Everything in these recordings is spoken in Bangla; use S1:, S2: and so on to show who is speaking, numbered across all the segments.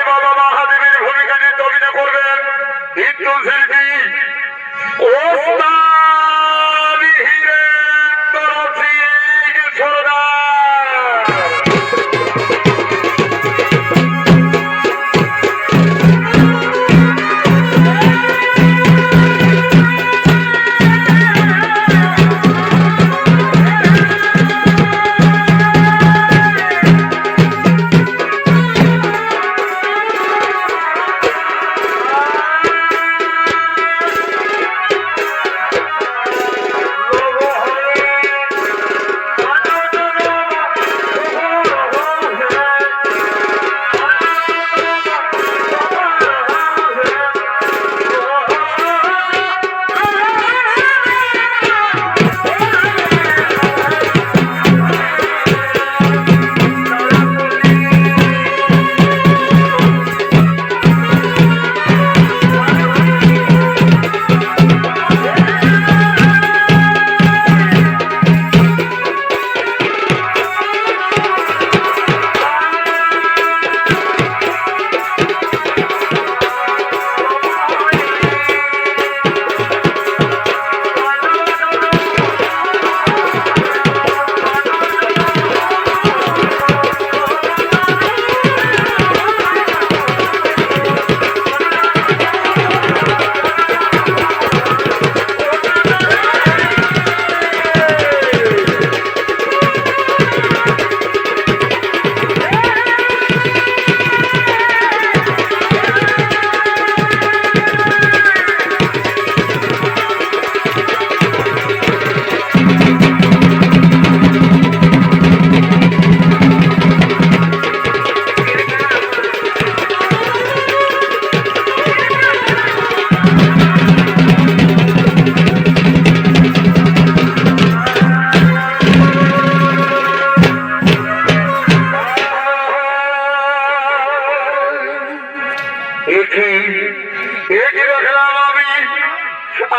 S1: তাই বাবা মহাদেবের ভূমিকা নিয়ে অভিনয় করবেন। নৃত্য শিল্পী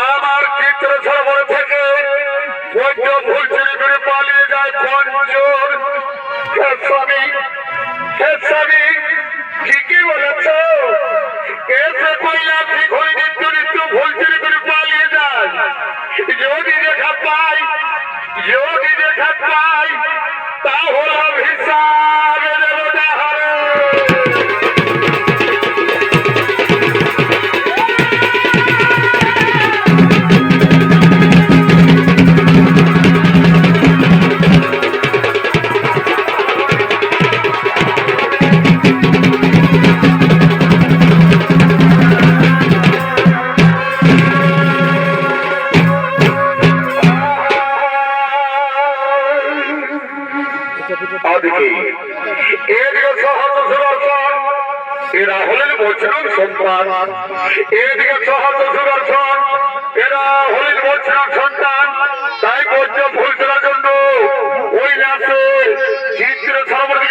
S1: আমার চিত্র সরবরাহ থেকে পদ্ম ফুল চুরি করে পালিয়ে যায় পঞ্চর স্বামী স্বামী, ঠিকই বলেছ। এসে কৈলাসী ঘড়ি নিত্য নিত্য ফুল চুরি করে পালিয়ে যায়। যদি দেখা পাই, যদি দেখা এরা হলেন সন্তান তাই বলছে ফুল করার জন্য। ওই নাচে চিত্র সরবরাহ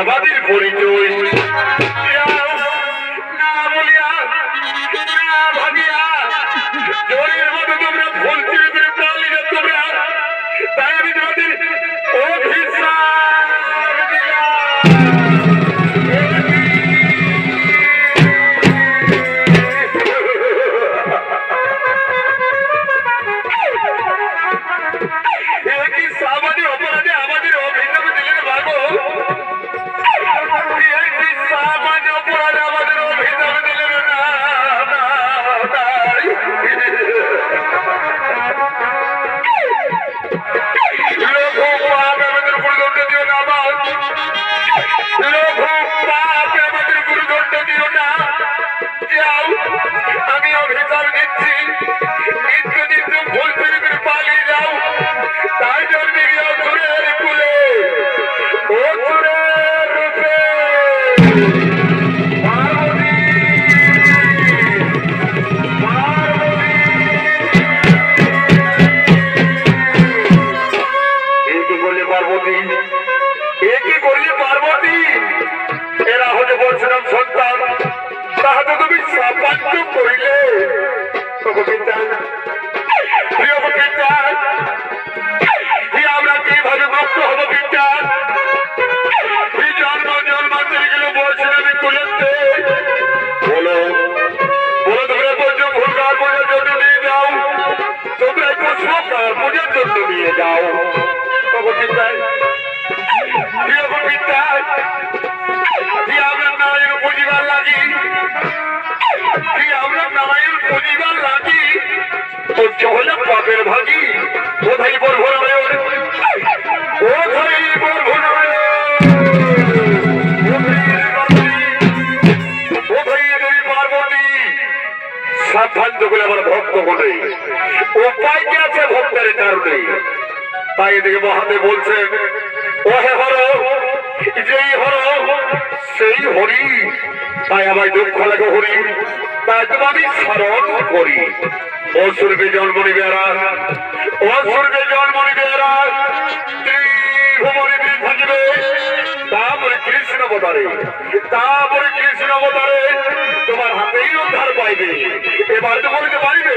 S1: আমাদের পরিচয়। পার্বতী এ কি করলে পার্বতী? এরা হতে বলছিলাম সন্তান। তাহাতে তুমি সাপাত্য করিলে। আমরা কীভাবে মুক্ত হব গেলে বলছিলাম বলো নিয়ে যাও। জন্য নিয়ে যাও। পিতায় প্রিয় পিতায় আমরা নারায়ণ পুজিবার লাগি আমরা নারায়ণ পুজিবার লাগি সহ্য হলে পাপের ভাগি। কোথায় বলব নারায়ণ কোথায় বলব নারায়ণ কোথায় ভক্ত বলে, উপায় কি আছে ভক্তের কারণে? তাই এদিকে মহাদেব বলছেন, ওহে হর, যেই হর, সেই হরি। তাই আমায় দুঃখ লাগে হরি, তাই তুমি আমি স্মরণ করি। অসুরবে জন্ম নিবেরা অসুরবে জন্ম নিবেরা ত্রিভুবনে থাকিবে তারপরে কৃষ্ণ অবতারে, তারপরে কৃষ্ণ অবতারে। তোমার হাতেই উদ্ধার পাইবে, এবার তো বলতে পারিবে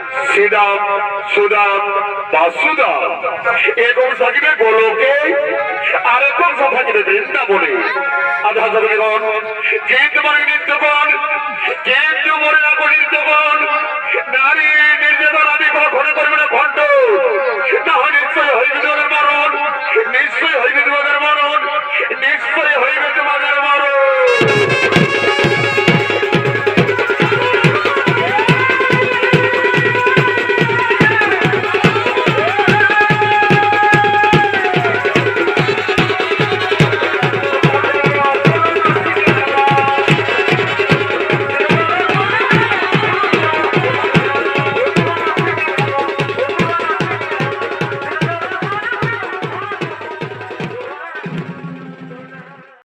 S1: শ্রীরাম সুদাম বা সুদাম। এরকম থাকিবে গোলকে আর এরকম সব থাকিবে বৃন্দাবনে আধা জগণীগণ যে তোমার নৃত্যগণ যে তোমার নৃত্যগণ নারী